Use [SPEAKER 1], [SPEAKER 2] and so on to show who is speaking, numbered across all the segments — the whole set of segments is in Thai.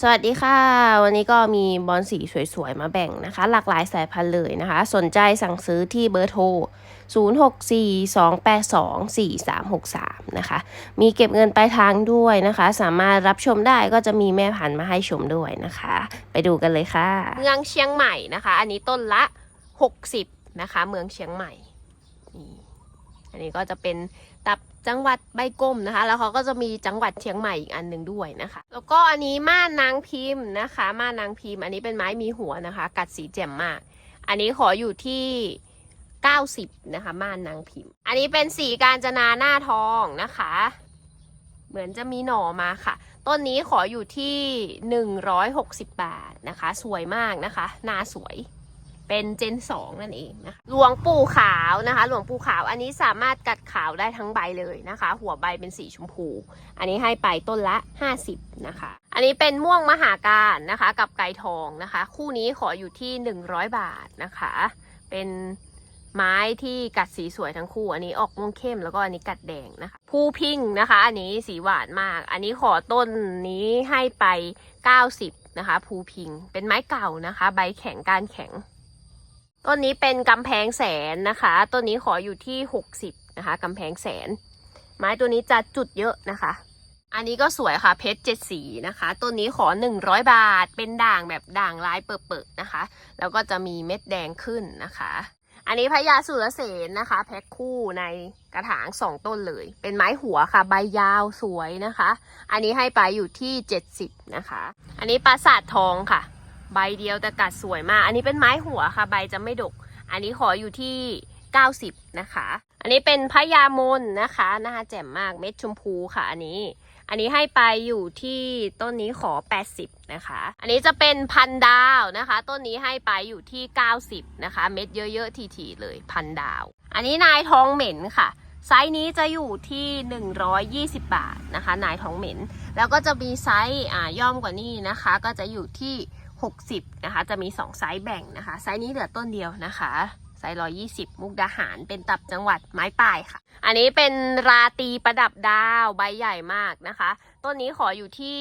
[SPEAKER 1] สวัสดีค่ะ วันนี้ก็มีบอลสีสวยๆ มาแบ่งนะคะ หลากหลายสายพันธุ์เลยนะคะ สนใจสั่งซื้อที่เบอร์โทร 0642824363 นะคะ มีเก็บเงินปลายทางด้วยนะคะ สามารถรับชมได้ก็จะมีแม่พันธุ์มาให้ชมด้วยนะคะ ไปดูกันเลยค่ะ เมืองเชียงใหม่นะคะ อันนี้ต้นละ 60 นะคะ เมืองเชียงใหม่นี่อันนี้ก็จะเป็น จังหวัดใบกลมนะคะ แล้วเขาก็จะมีจังหวัดเชียงใหม่อีกอันหนึ่งด้วยนะคะ แล้วก็อันนี้ม่านนางพิมพ์นะคะ ม่านนางพิมพ์ อันนี้เป็นไม้มีหัวนะคะ กัดสีแจ่มมาก อันนี้ขออยู่ที่90นะคะม่านนางพิมพ์ อันนี้เป็นสีการจนาหน้าทองนะคะ เหมือนจะมีหน่อมาค่ะ ต้นนี้ขออยู่ที่160บาทนะคะ สวยมากนะคะหน้าสวย เป็นเจนสองนั่นเองนะคะหลวงปู่ขาวนะคะ หลวงปู่ขาวอันนี้สามารถกัดขาวได้ทั้งใบเลยนะคะ หัวใบเป็นสีชมพู อันนี้ให้ไปต้นละ 50 นะคะ อันนี้เป็นม่วงมหาการนะคะ กับไก่ทองนะคะ คู่นี้ขออยู่ที่ 100 บาทนะคะ เป็นไม้ที่กัดสีสวยทั้งคู่ อันนี้ออกม่วงเข้มแล้วก็อันนี้กัดแดงนะคะภูพิงนะคะ อันนี้สีหวานมาก อันนี้ขอต้นนี้ให้ไป 90 นะคะ ภูพิง เป็นไม้เก่านะคะ ใบแข็งการแข็ง ต้นนี้เป็นกำแพงแสนนะคะ ต้นนี้ขออยู่ที่ 60นะคะกำแพงแสน ไม้ตัวนี้จะจุดเยอะนะคะ อันนี้ก็สวยค่ะเพชรเจ็ดสีนะคะ ต้นนี้ขอ 100 บาท เป็นด่างแบบด่างลายเปิดๆนะคะ แล้วก็จะมีเม็ดแดงขึ้นนะคะ อันนี้พญาสุรเสนนะคะ แพ็คคู่ในกระถางสองต้นเลย เป็นไม้หัวค่ะใบยาวสวยนะคะ อันนี้ให้ไปอยู่ที่ 70นะคะ อันนี้ปราสาททองค่ะ ใบเดียวแต่กัดสวยมาก อันนี้เป็นไม้หัวค่ะ ใบจะไม่ดก อันนี้ขออยู่ที่ 90 นะคะ อันนี้เป็นพญามนนะคะนะคะแจ่มมากเม็ดชมพูค่ะ อันนี้ อันนี้ให้ไปอยู่ที่ต้นนี้ขอ 80 นะคะ อันนี้จะเป็นพันดาวนะคะ ต้นนี้ให้ไปอยู่ที่ 90 นะคะ เม็ดเยอะๆทีๆเลยพันดาว อันนี้นายทองเหม็นค่ะไซส์นี้จะอยู่ที่ 120 บาทนะคะ นายทองเหม็น แล้วก็จะมีไซส์อ่าย่อมกว่านี้นะคะ ก็จะอยู่ที่ 60นะคะจะมี 2 ไซส์แบ่งนะคะ ไซส์นี้เหลือต้นเดียวนะคะไซส์120มุกดาหาร เป็นตับจังหวัดไม้ป่ายค่ะ อันนี้เป็นราตีประดับดาวใบใหญ่มากนะคะ ต้นนี้ขออยู่ที่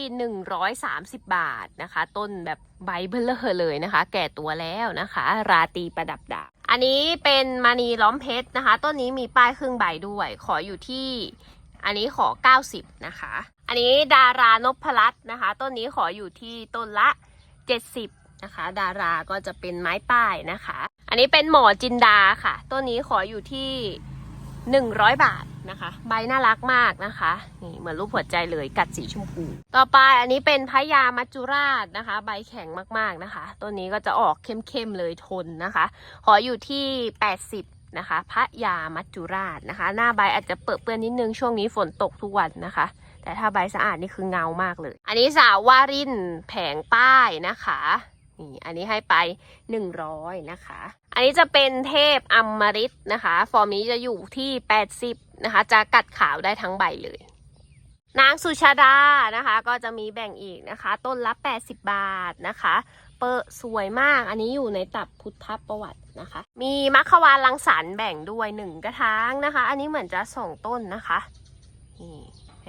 [SPEAKER 1] 130บาทนะคะ ต้นแบบใบเบลเลอร์เลยนะคะ แก่ตัวแล้วนะคะ ราตีประดับดาว อันนี้เป็นมณีล้อมเพชรนะคะ ต้นนี้มีป้ายครึ่งใบด้วย ขออยู่ที่อันนี้ขอ90นะคะ อันนี้ดารานพรัตน์นะคะ ต้นนี้ขออยู่ที่ต้นละ 70นะคะ ดาราก็จะเป็นไม้ป้ายนะคะ อันนี้เป็นหมอจินดาค่ะ ต้นนี้ขออยู่ที่ 100 บาทนะคะ ใบน่ารักมากนะคะ นี่เหมือนรูปหัวใจเลยกัดสีชมพู ต่อไปอันนี้เป็นพญามัจจุราชนะคะ ใบแข็งมากๆนะคะ ต้นนี้ก็จะออกเข้มๆเลยทนนะคะ ขออยู่ที่ 80นะคะพระยามัจจุราชนะคะ หน้าใบอาจจะเปื้อนเปื้อนนิดนึงช่วงนี้ฝนตกทุกวันนะคะ แต่ถ้าใบสะอาดนี่คือเงามากเลย อันนี้สาววารินแผงป้ายนะคะนี่อันนี้ให้ไป 100 นะคะ อันนี้จะเป็นเทพอมฤตนะคะ ฟอร์มนี้จะอยู่ที่ 80 นะคะ จะกัดขาวได้ทั้งใบเลย นางสุชาดานะคะ ก็จะมีแบ่งอีกนะคะ ต้นละ 80 บาทนะคะ เปอร์สวยมาก อันนี้อยู่ในตับพุทธประวัตินะคะ มีมัคควานลังสรรแบ่งด้วยหนึ่งกระถางนะคะ อันนี้เหมือนจะสองต้นนะคะ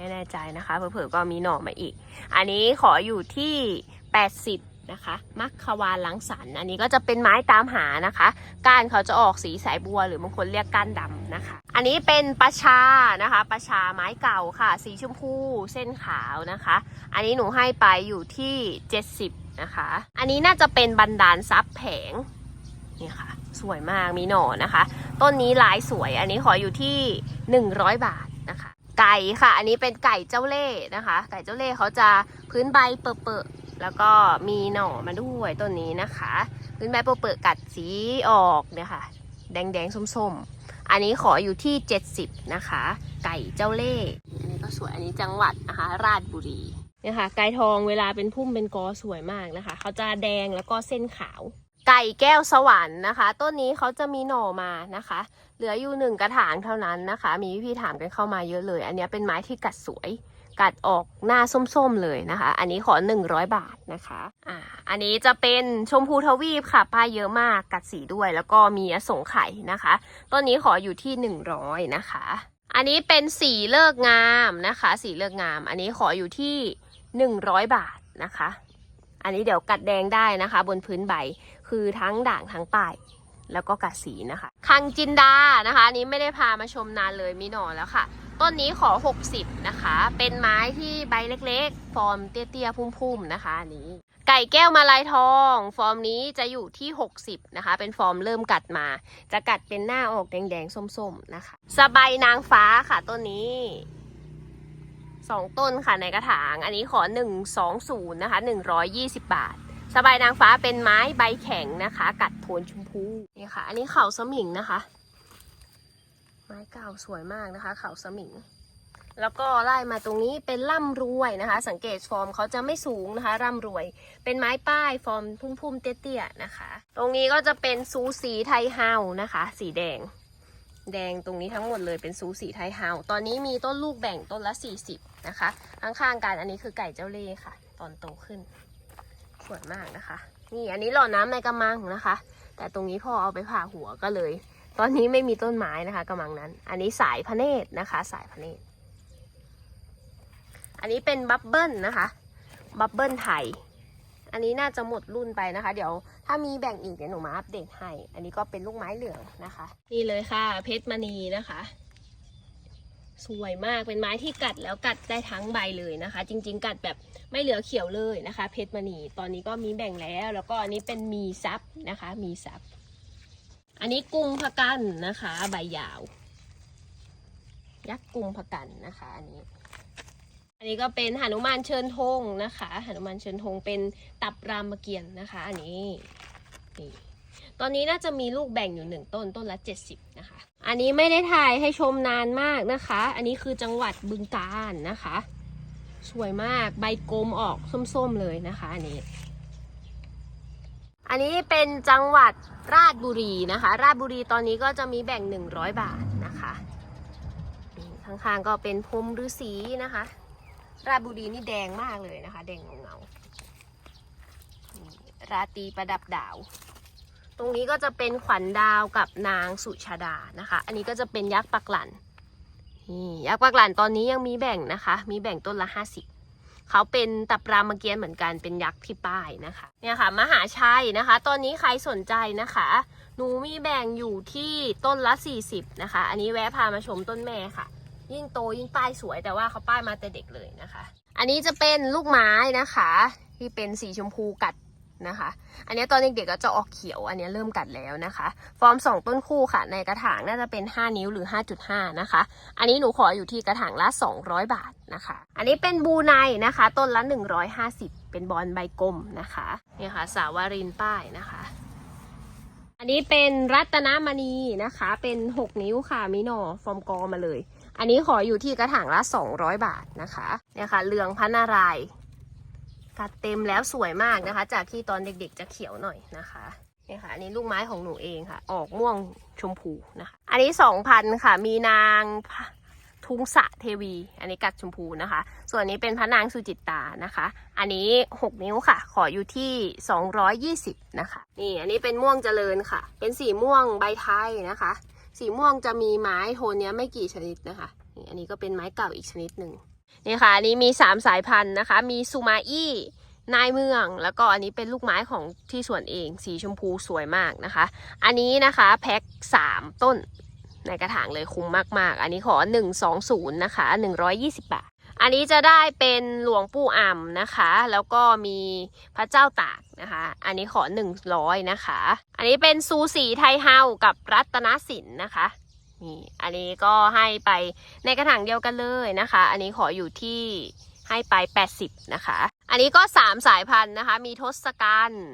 [SPEAKER 1] ไม่แน่ใจนะคะเผื่อๆก็มีหน่อมาอีก อันนี้ขออยู่ที่ 80 นะคะมัคควานลังสรรอันนี้ก็จะเป็นไม้ตามหานะคะ ก้านเขาจะออกสีสายบัวหรือบางคนเรียกก้านดำนะคะ อันนี้เป็นประชานะคะ ประชาไม้เก่าค่ะ สีชมพูเส้นขาวนะคะ อันนี้หนูให้ไปอยู่ที่ 70 นะคะ อันนี้น่าจะเป็นบันดาลซับแผงนี่ค่ะสวยมากมีหน่อนะคะ ต้นนี้ลายสวยอันนี้ขออยู่ที่ 100 บาท ไก่ค่ะ อันนี้เป็นไก่เจ้าเล่ห์นะคะ ไก่เจ้าเล่ห์เขาจะพื้นใบเปิดๆแล้วก็มีหน่อมาด้วยต้นนี้นะคะ พื้นใบเปิดๆกัดสีออกเนี่ยค่ะ แดงๆส้มๆ อันนี้ขออยู่ที่ 70 นะคะ ไก่เจ้าเล่ห์อันนี้ก็สวยอันนี้จังหวัดนะคะ ราชบุรีเนี่ยค่ะไก่ทองเวลาเป็นพุ่มเป็นกอสวยมากนะคะ เขาจะแดงแล้วก็เส้นขาว ไก่แก้วสวรรค์นะคะ ต้นนี้เขาจะมีหน่อมานะคะ เหลืออยู่หนึ่งกระถางเท่านั้นนะคะ มีพี่ๆถามกันเข้ามาเยอะเลย อันนี้เป็นไม้ที่กัดสวยกัดออกหน้าส้มๆเลยนะคะ อันนี้ขอ 100 บาทนะคะ อ่า อันนี้จะเป็นชมพูทวีปค่ะ ป้ายเยอะมาก กัดสีด้วย แล้วก็มีอสงไข่นะคะ ต้นนี้ขออยู่ที่ 100 นะคะ อันนี้เป็นสีเลิกงามนะคะ สีเลิกงาม อันนี้ขออยู่ที่ 100 บาทนะคะ อันนี้เดี๋ยวกัดแดงได้นะคะ บนพื้นใบ คือทั้งด่างทั้งปลาย แล้วก็กัดสีนะคะ คังจินดานะคะอันนี้ไม่ได้พามาชมนานเลยมีหน่อแล้วค่ะ ต้นนี้ขอ 60 นะคะ เป็นไม้ที่ใบเล็กๆ ฟอร์มเตี้ยๆ พุ่มๆนะคะอันนี้ ไก่แก้วมาลายทอง ฟอร์มนี้จะอยู่ที่ 60 นะคะ เป็นฟอร์มเริ่มกัดมา จะกัดเป็นหน้าออกแดงๆ ส้มๆ นะคะ สบายนางฟ้าค่ะต้นนี้สองต้นค่ะในกระถาง อันนี้ขอ120นะคะ120บาท สบายนางฟ้าเป็นไม้ใบแข็งนะคะ กัดโทนชมพูนี่ค่ะ อันนี้เขาสมิงนะคะ ไม้เก่าสวยมากนะคะ เขาสมิง แล้วก็ไล่มาตรงนี้เป็นล่ำรวยนะคะ สังเกตฟอร์มเขาจะไม่สูงนะคะ ร่ำรวย เป็นไม้ป้ายฟอร์มพุ่มๆเตี้ยๆนะคะ ตรงนี้ก็จะเป็นซูสีไทยเฮานะคะ สีแดง แดงตรงนี้ทั้งหมดเลยเป็นซูสีไทยเฮาตอนนี้มีต้นลูกแบ่งต้นละ 40 นะคะข้างๆกันอันนี้คือไก่เจ้าเล่ห์ค่ะ ตอนโตขึ้น สวยมากนะคะ นี่อันนี้หล่อน้ำในกระมังนะคะ แต่ตรงนี้พ่อเอาไปผ่าหัวก็เลย ตอนนี้ไม่มีต้นไม้นะคะกระมังนั้น อันนี้สายพะเนตรนะคะ สายพะเนตร อันนี้เป็นบับเบิ้ลนะคะบับเบิ้ลไทย อันนี้น่าจะหมดรุ่นไปนะคะ เดี๋ยวถ้ามีแบ่งอีกเดี๋ยวหนูมาอัปเดตให้ อันนี้ก็เป็นลูกไม้เหลืองนะคะ นี่เลยค่ะ เพชรมณีนะคะ สวยมากเป็นไม้ที่กัดแล้วกัดได้ทั้งใบเลยนะคะ จริง ๆ กัดแบบไม่เหลือเขียวเลยนะคะ เพชรมณีตอนนี้ก็มีแบ่งแล้ว แล้วก็อันนี้เป็นมีซับนะคะ มีซับอันนี้กุ้งพะกันนะคะ ใบยาว ยักษ์กุ้งพะกันนะคะ อันนี้ อันนี้ก็เป็นหนุมานเชิญธงนะคะหนุมานเชิญธงเป็นตับรามเกียรติ์นะคะ อันนี้นี่ ตอนนี้น่าจะมีลูกแบ่งอยู่หนึ่งต้นต้นละ 70 นะคะ อันนี้ไม่ได้ถ่ายให้ชมนานมากนะคะ อันนี้คือจังหวัดบึงกาฬนะคะ สวยมากใบกลมออกส้มๆเลยนะคะ อันนี้ อันนี้เป็นจังหวัดราชบุรีนะคะ ราชบุรีตอนนี้ก็จะมีแบ่ง 100 บาทนะคะข้างๆก็เป็นพรมฤาษีนะคะ ราชบุรีนี่แดงมากเลยนะคะ แดงเงาๆราตีประดับดาว ตรงนี้ก็จะเป็นขวัญดาวกับนางสุชาดานะคะ อันนี้ก็จะเป็นยักษ์ปักหลันนี่ยักษ์ปักหลันตอนนี้ยังมีแบ่งนะคะ มีแบ่งต้นละห้าสิบเขาเป็นตับรามเกียรติเหมือนกันเป็นยักษ์ที่ป้ายนะคะเนี่ยค่ะมหาชัยนะคะ ตอนนี้ใครสนใจนะคะ หนูมีแบ่งอยู่ที่ต้นละ 40 นะคะ อันนี้แวะพามาชมต้นแม่ค่ะ ยิ่งโตยิ่งป้ายสวยแต่ว่าเขาป้ายมาแต่เด็กเลยนะคะ อันนี้จะเป็นลูกไม้นะคะ ที่เป็นสีชมพูกัด นะคะ อันนี้ตอนเด็กๆก็จะออกเขียว อันนี้เริ่มกัดแล้วนะคะ ฟอร์มสองต้นคู่ค่ะ ในกระถางน่าจะเป็น 5 นิ้วหรือ 5.5 นะคะ อันนี้หนูขออยู่ที่กระถางละ 200 บาทนะคะ อันนี้เป็นบูไนนะคะ ต้นละ 150 เป็นบอลใบกลมนะคะเนี่ยค่ะ สาวารินป้ายนะคะ อันนี้เป็นรัตนมณีนะคะ เป็น 6 นิ้วค่ะมิโนฟอร์มกอมาเลย อันนี้ขออยู่ที่กระถางละ 200 บาทนะคะเนี่ยค่ะเหลืองพันนาราย ณ์กัดเต็มแล้วสวยมากนะคะ จากที่ตอนเด็กๆจะเขียวหน่อยนะคะนี่ค่ะอันนี้ลูกไม้ของหนูเองค่ะ ออกม่วงชมพูนะคะ อันนี้2,000ค่ะ มีนางทุงสะเทวี อันนี้กัดชมพูนะคะ ส่วนนนี้เป็นพระนางสุจิตตานะคะ อันนี้ 6 นิ้วค่ะ ขออยู่ที่ 220 นะคะ นี่อันนี้เป็นม่วงเจริญค่ะ เป็นสีม่วงใบไทยนะคะ สีม่วงจะมีไม้โทนเนี้ยไม่กี่ชนิดนะคะนี่อันนี้ก็เป็นไม้เก่าอีกชนิดหนึ่ง นี่ค่ะอันนี้มี3สายพันธุ์นะคะ มีซูมาอี้นายเมือง แล้วก็อันนี้เป็นลูกไม้ของที่สวนเองสีชมพูสวยมากนะคะ อันนี้นะคะแพ็ค3ต้นในกระถางเลยคุ้มมาก ๆ อันนี้ขอ 120 นะคะ 120 บาท อันนี้จะได้เป็นหลวงปู่อ่ำนะคะ แล้วก็มีพระเจ้าตากนะคะ อันนี้ขอ 100 นะคะ อันนี้เป็นซูสีไทยเฮากับรัตนสินนะคะ นี่อันนี้ก็ให้ไปในกระถางเดียวกันเลยนะคะ อันนี้ขออยู่ที่ให้ไป 80 นะคะ อันนี้ก็ 3 สายพันธุ์นะคะ มีทศกัณฐ์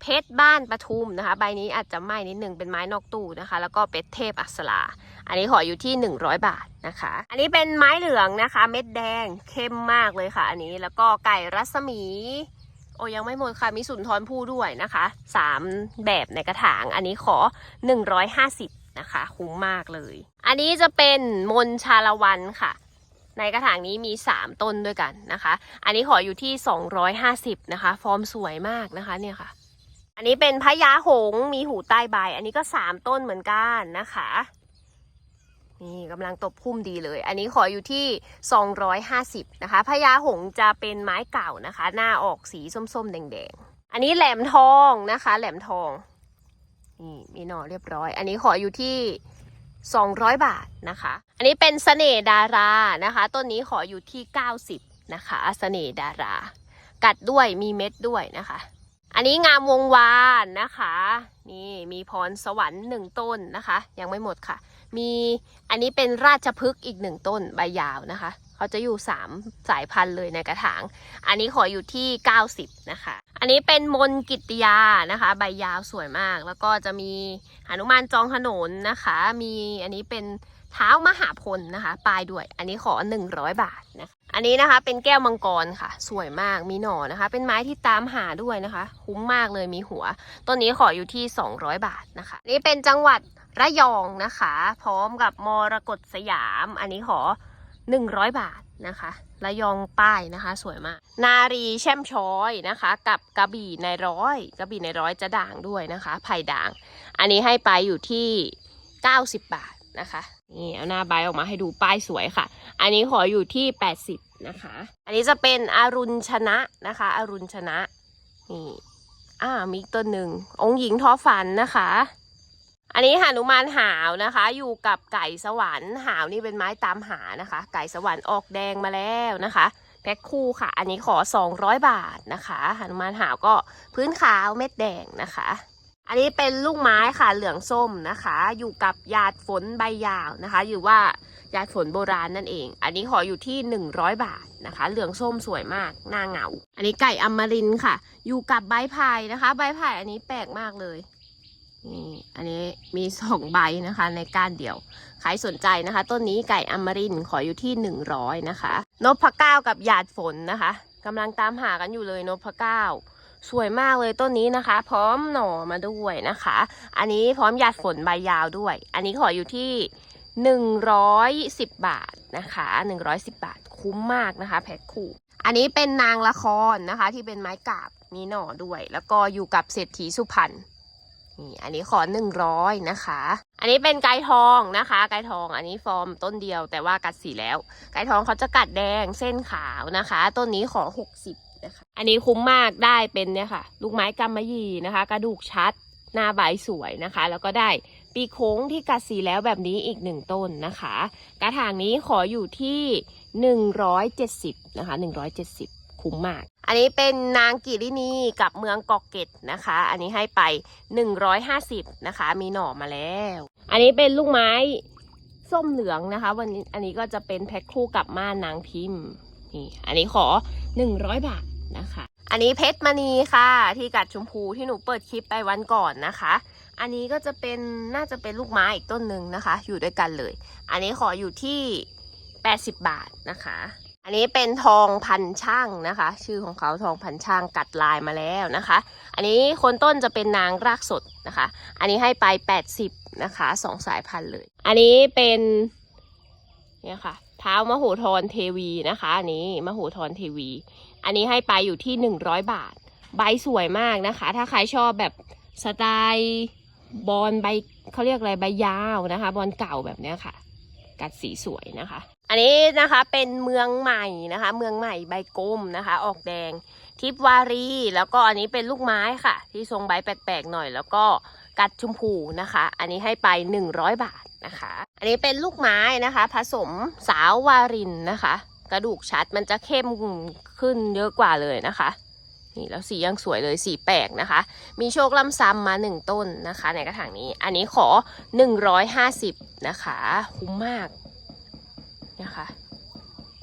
[SPEAKER 1] เพชรบ้านปทุมนะคะ ใบนี้อาจจะไหม้นิดนึงเป็นไม้นอกตู้นะคะ แล้วก็เป็ดเทพอักษราอันนี้ขออยู่ที่ 100 บาทนะคะ อันนี้เป็นไม้เหลืองนะคะ เม็ดแดงเข้มมากเลยค่ะ อันนี้แล้วก็ไก่รัศมี โอ้ยังไม่หมดค่ะมีสุนทรภู่ด้วยนะคะสามแบบในกระถาง อันนี้ขอ 150 นะคะ คุ้มมากเลย อันนี้จะเป็นมนชาละวันค่ะ ในกระถางนี้มี 3 ต้นด้วยกันนะคะ อันนี้ขออยู่ที่ 250 นะคะ ฟอร์มสวยมากนะคะเนี่ยค่ะ อันนี้เป็นพญาหงมีหูใต้ใบ อันนี้ก็ 3 ต้นเหมือนกันนะคะนี่กำลังตบพุ่มดีเลย อันนี้ขออยู่ที่ 250 นะคะพญาหงจะเป็นไม้เก่านะคะ หน้าออกสีส้มๆ แดงๆ อันนี้แหลมทองนะคะ แหลมทอง นี่มีหน่อเรียบร้อย อันนี้ขออยู่ที่ 200 บาทนะคะ อันนี้เป็นเสน่ดารานะคะ ต้นนี้ขออยู่ที่ 90 นะคะเสน่ดารา กัดด้วยมีเม็ดด้วยนะคะ อันนี้งามวงวานนะคะ นี่มีพรสวรรค์หนึ่งต้นนะคะ ยังไม่หมดค่ะ มีอันนี้เป็นราชพฤกษ์อีกหนึ่งต้นใบยาวนะคะ เขาจะอยู่ 3 สายพันธุ์เลยในกระถาง อันนี้ขออยู่ที่ 90 นะคะ อันนี้เป็นมนกิตติยานะคะ ใบยาวสวยมาก แล้วก็จะมีหนุมานจองถนนนะคะ มีอันนี้เป็นเท้ามหาพลนะคะปลายด้วย อันนี้ขอ 100 บาทนะะอันนี้นะคะเป็นแก้วมังกรค่ะ สวยมากมีหน่อนะคะ เป็นไม้ที่ตามหาด้วยนะคะ คุ้มมากเลยมีหัวต้นนี้ขออยู่ที่ 200 บาทนะคะ นี่เป็นจังหวัดระยองนะคะ พร้อมกับมรกตสยาม อันนี้ขอ 100 บาท นะคะระยองป้ายนะคะ สวยมาก นารีแช่มช้อยนะคะ กับกระบี่ในร้อยกระบี่ในร้อยจะด่างด้วยนะคะไผ่ด่าง อันนี้ให้ไปอยู่ที่ 90 บาทนะคะนี่เอาหน้าใบออกมาให้ดูป้ายสวยค่ะ อันนี้ขออยู่ที่ 80นะคะ อันนี้จะเป็นอรุณชนะนะคะอรุณชนะนี่อ่ามีอีกต้นหนึ่งองค์หญิงท้อฝันนะคะ อันนี้หานุมานหาวนะคะ อยู่กับไก่สวรรค์หาวนี่เป็นไม้ตามหานะคะ ไก่สวรรค์ออกแดงมาแล้วนะคะ แพ็คคู่ค่ะ อันนี้ขอ 200 บาทนะคะหานุมานหาวก็พื้นขาวเม็ดแดงนะคะ อันนี้เป็นลูกไม้ค่ะเหลืองส้มนะคะ อยู่กับหยาดฝนใบยาวนะคะอยู่ว่าหยาดฝนโบราณนั่นเอง อันนี้ขออยู่ที่ 100 บาทนะคะ เหลืองส้มสวยมากหน้าเงา อันนี้ไก่อมรินค่ะ อยู่กับใบไผ่นะคะ ใบไผ่อันนี้แปลกมากเลย นี่อันนี้มีสองใบนะคะในก้านเดียว ใครสนใจนะคะ ต้นนี้ไก่อมรินขออยู่ที่100นะคะ นพเก้ากับหยาดฝนนะคะกำลังตามหากันอยู่เลยนพเก้าสวยมากเลยต้นนี้นะคะ พร้อมหน่อมาด้วยนะคะ อันนี้พร้อมหยาดฝนใบยาวด้วย อันนี้ขออยู่ที่110บาทนะคะ110บาทคุ้มมากนะคะ แพ็คคู่ อันนี้เป็นนางละครนะคะ ที่เป็นไม้กาบมีหน่อด้วย แล้วก็อยู่กับเศรษฐีสุพรรณ นี่อันนี้ขอ100นะคะ อันนี้เป็นไก่ทองนะคะ ไก่ทองอันนี้ฟอร์มต้นเดียวแต่ว่ากัดสีแล้ว ไก่ทองเขาจะกัดแดงเส้นขาวนะคะ ต้นนี้ขอ60นะคะ อันนี้คุ้มมากได้เป็นเนี่ยค่ะ ลูกไม้กำมะหยี่นะคะ กระดูกชัดหน้าใบสวยนะคะ แล้วก็ได้ปีโค้งที่กัดสีแล้วแบบนี้อีกหนึ่งต้นนะคะ กระถางนี้ขออยู่ที่170นะคะ170คุ้มมาก อันนี้เป็นนางกิรินีกับเมืองกอกเกตนะคะ อันนี้ให้ไป 150 นะคะ มีหน่อมาแล้ว อันนี้เป็นลูกไม้ส้มเหลืองนะคะ วันนี้อันนี้ก็จะเป็นแพ็คคู่กับม่านนางพิมพ์นี่อันนี้ขอ 100 บาทนะคะ อันนี้เพชรมณีค่ะ ที่กัดชมพูที่หนูเปิดคลิปไปวันก่อนนะคะ อันนี้ก็จะเป็นน่าจะเป็นลูกไม้อีกต้นหนึ่งนะคะ อยู่ด้วยกันเลย อันนี้ขออยู่ที่ 80 บาทนะคะ อันนี้เป็นทองพันช่างนะคะ ชื่อของเขาทองพันช่างกัดลายมาแล้วนะคะ อันนี้คนต้นจะเป็นนางรากสดนะคะ อันนี้ให้ไป 80นะคะสองสายพันธุ์เลย อันนี้เป็นเนี่ยค่ะเท้ามโหธรเทวีนะคะ อันนี้มโหธรเทวี อันนี้ให้ไปอยู่ที่ 100 บาท ใบสวยมากนะคะ ถ้าใครชอบแบบสไตล์บอลใบเขาเรียกอะไรใบยาวนะคะ บอลเก่าแบบเนี้ยค่ะ กัดสีสวยนะคะ อันนี้นะคะเป็นเมืองใหม่นะคะ เมืองใหม่ใบกลมนะคะ ออกแดงทิพวารี แล้วก็อันนี้เป็นลูกไม้ค่ะ ที่ทรงใบแปลกๆหน่อย แล้วก็กัดชมพูนะคะ อันนี้ให้ไป 100 บาทนะคะ อันนี้เป็นลูกไม้นะคะ ผสมสาววารินนะคะ กระดูกชัดมันจะเข้มขึ้นเยอะกว่าเลยนะคะนี่แล้วสียังสวยเลยสีแปลกนะคะ มีโชคลำซ้ำมาหนึ่งต้นนะคะ ในกระถางนี้ อันนี้ขอ 150 นะคะ คุ้มมาก นะคะ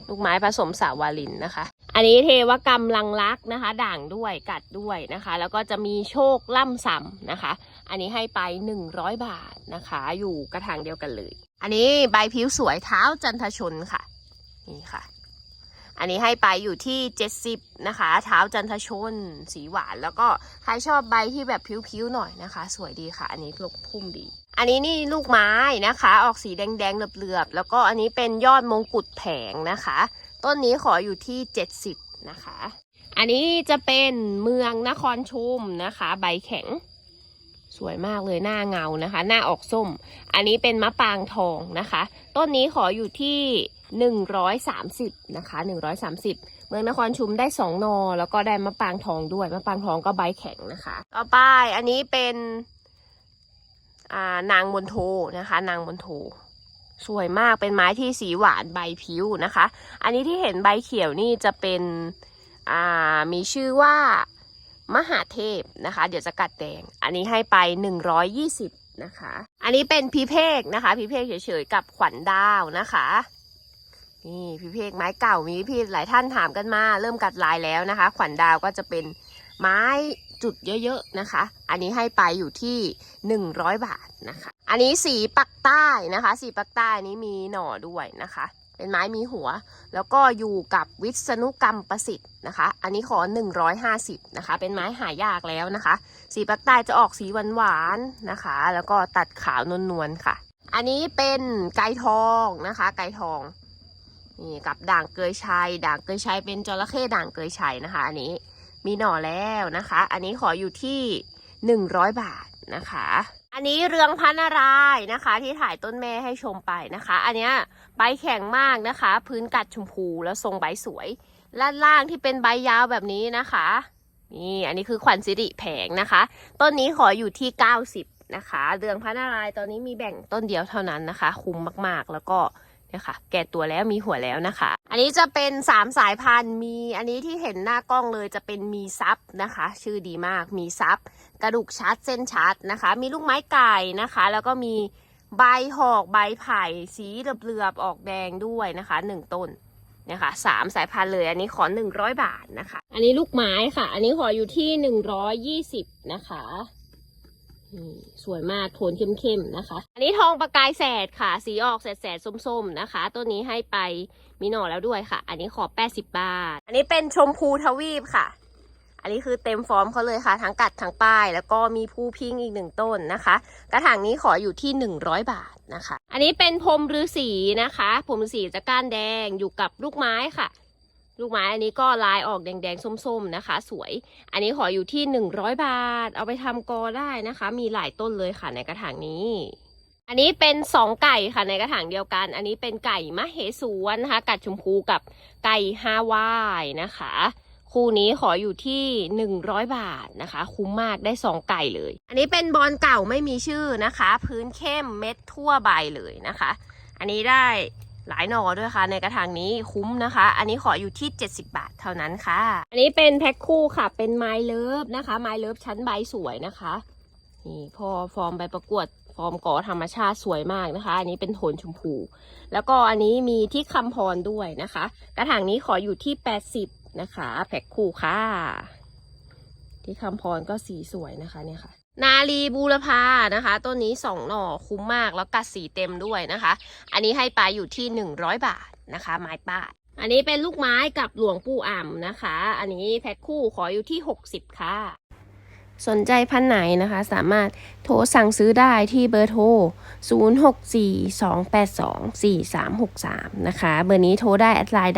[SPEAKER 1] ลูกไม้ผสมสาวาลินนะคะ อันนี้เทวกรรมลังลักษ์นะคะ ด่างด้วยกัดด้วยนะคะ แล้วก็จะมีโชคล่ำซ้ำนะคะ อันนี้ให้ไป 100 บาทนะคะ อยู่กระถางเดียวกันเลย อันนี้ใบผิวสวยเท้าจันทชนค่ะ นี่ค่ะ อันนี้ให้ไปอยู่ที่ 70 นะคะ เท้าจันทชน สีหวาน แล้วก็ใครชอบใบที่แบบผิวๆหน่อยนะคะ สวยดีค่ะ อันนี้ลูกพุ่มดี อันนี้นี่ลูกไม้นะคะ ออกสีแดงๆเหลือบๆแล้วก็อันนี้เป็นยอดมงกุฎแผงนะคะ ต้นนี้ขออยู่ที่ 70 นะคะ อันนี้จะเป็นเมืองนครชุมนะคะ ใบแข็ง สวยมากเลยหน้าเงานะคะ หน้าออกส้ม อันนี้เป็นมะปรางทองนะคะ ต้นนี้ขออยู่ที่หนึ่งร้อยสามสิบนะคะหนึ่งร้อยสามสิบเมืองนครชุมได้สองนอ แล้วก็ได้มะปรางทองด้วย มะปรางทองก็ใบแข็งนะคะ ต่อไปอันนี้เป็น นางบนโทนะคะ นางบนโทสวยมากเป็นไม้ที่สีหวานใบผิวนะคะ อันนี้ที่เห็นใบเขียวนี่จะเป็นมีชื่อว่ามหาเทพนะคะ เดี๋ยวจะกัดแดง อันนี้ให้ไป 120 นะคะ อันนี้เป็นพีเพกนะคะพีเพกเฉยๆกับขวัญดาวนะคะนี่พีเพกไม้เก่ามีพี่หลายท่านถามกันมา เริ่มกัดลายแล้วนะคะ ขวัญดาวก็จะเป็นไม้ จุดเยอะๆนะคะ อันนี้ให้ไปอยู่ที่ 100 บาทนะคะ อันนี้สีปักใต้นะคะ สีปักใต้นี้มีหน่อด้วยนะคะ เป็นไม้มีหัว แล้วก็อยู่กับวิษณุกรรมประสิทธิ์นะคะ อันนี้ขอ 150 นะคะ เป็นไม้หายากแล้วนะคะ สีปักใต้จะออกสีหวานๆนะคะ แล้วก็ตัดขาวนวลๆค่ะ อันนี้เป็นไก่ทองนะคะ ไก่ทองนี่กับด่างเกยชัย ด่างเกยชัยเป็นจระเข้ด่างเกยชัยนะคะ อันนี้ มีหน่อแล้วนะคะ อันนี้ขออยู่ที่100บาทนะคะ อันนี้เรืองพันารายนะคะ ที่ถ่ายต้นแม่ให้ชมไปนะคะ อันเนี้ยใบแข็งมากนะคะ พื้นกัดชมพูแล้วทรงใบสวยด้านล่างที่เป็นใบยาวแบบนี้นะคะ นี่อันนี้คือขวัญสิริแผงนะคะ ต้นนี้ขออยู่ที่ 90 นะคะ เรืองพระนารายตอนนี้มีแบ่งต้นเดียวเท่านั้นนะคะ คุ้มมากๆแล้วก็ เนี่ยค่ะ แก่ตัวแล้วมีหัวแล้วนะคะ อันนี้จะเป็นสามสายพันธุ์มีอันนี้ที่เห็นหน้ากล้องเลยจะเป็นมีซับนะคะ ชื่อดีมากมีซับกระดูกชัดเส้นชัดนะคะ มีลูกไม้ไก่นะคะ แล้วก็มีใบหอกใบไผ่สีเหลือบๆออกแดงด้วยนะคะหนึ่งต้นเนี่ยค่ะสามสายพันธุ์เลย อันนี้ขอหนึ่งร้อยบาทนะคะ อันนี้ลูกไม้ค่ะ อันนี้ขออยู่ที่หนึ่งร้อยยี่สิบนะคะ สวยมากโทนเข้มๆนะคะ อันนี้ทองประกายแสดค่ะ สีออกแสดๆส้มๆนะคะ ตัวนี้ให้ไปมีหน่อแล้วด้วยค่ะ อันนี้ขอแปดสิบบาท อันนี้เป็นชมพูทวีปค่ะ อันนี้คือเต็มฟอร์มเขาเลยค่ะ ทั้งกัดทั้งป้าย แล้วก็มีผู้พิงอีกหนึ่งต้นนะคะ กระถางนี้ขออยู่ที่ 100 บาทนะคะ อันนี้เป็นพรมฤาษีนะคะพรมฤาษีจะก้านแดงอยู่กับลูกไม้ค่ะ ลูกไม้อันนี้ก็ลายออกแดงๆ ส้มๆนะคะ สวย อันนี้ขออยู่ที่ 100 บาท เอาไปทำกอได้นะคะ มีหลายต้นเลยค่ะในกระถางนี้ อันนี้เป็นสองไก่ค่ะในกระถางเดียวกัน อันนี้เป็นไก่มะเหสวนนะคะ กัดชมพูกับไก่ฮาวายนะคะคู่นี้ขออยู่ที่ 100 บาทนะคะ คุ้มมากได้ 2 ไก่เลย อันนี้เป็นบอลเก่าไม่มีชื่อนะคะ พื้นเข้มเม็ดทั่วใบเลยนะคะ อันนี้ได้ หลายหน่อด้วยค่ะ ในกระถางนี้คุ้มนะคะ อันนี้ขออยู่ที่ 70 บาทเท่านั้นค่ะ อันนี้เป็นแพ็คคู่ค่ะ เป็นไม้เลิฟนะคะ ไม้เลิฟชั้นใบสวยนะคะ นี่พอฟอร์มใบประกวดฟอร์มก่อธรรมชาติสวยมากนะคะ อันนี้เป็นโทนชมพู แล้วก็อันนี้มีที่คำพรด้วยนะคะ กระถางนี้ขออยู่ที่ 80 นะคะ แพ็คคู่ค่ะ ที่คำพรก็สีสวยนะคะเนี่ยค่ะ นาลีบูรพานะคะ ต้นนี้สองหน่อคุ้มมากแล้วกัดสีเต็มด้วยนะคะ อันนี้ให้ไปอยู่ที่ 100 บาทนะคะ ไม้ป้าอันนี้เป็นลูกไม้กับหลวงปู่อ่ำนะคะ อันนี้แพ็คคู่ขออยู่ที่ 60 ค่ะ สนใจพันไหนนะคะ สามารถโทรสั่งซื้อได้ที่เบอร์โทร 0642824363 นะคะ เบอร์นี้โทรได้แอดไลน์ได้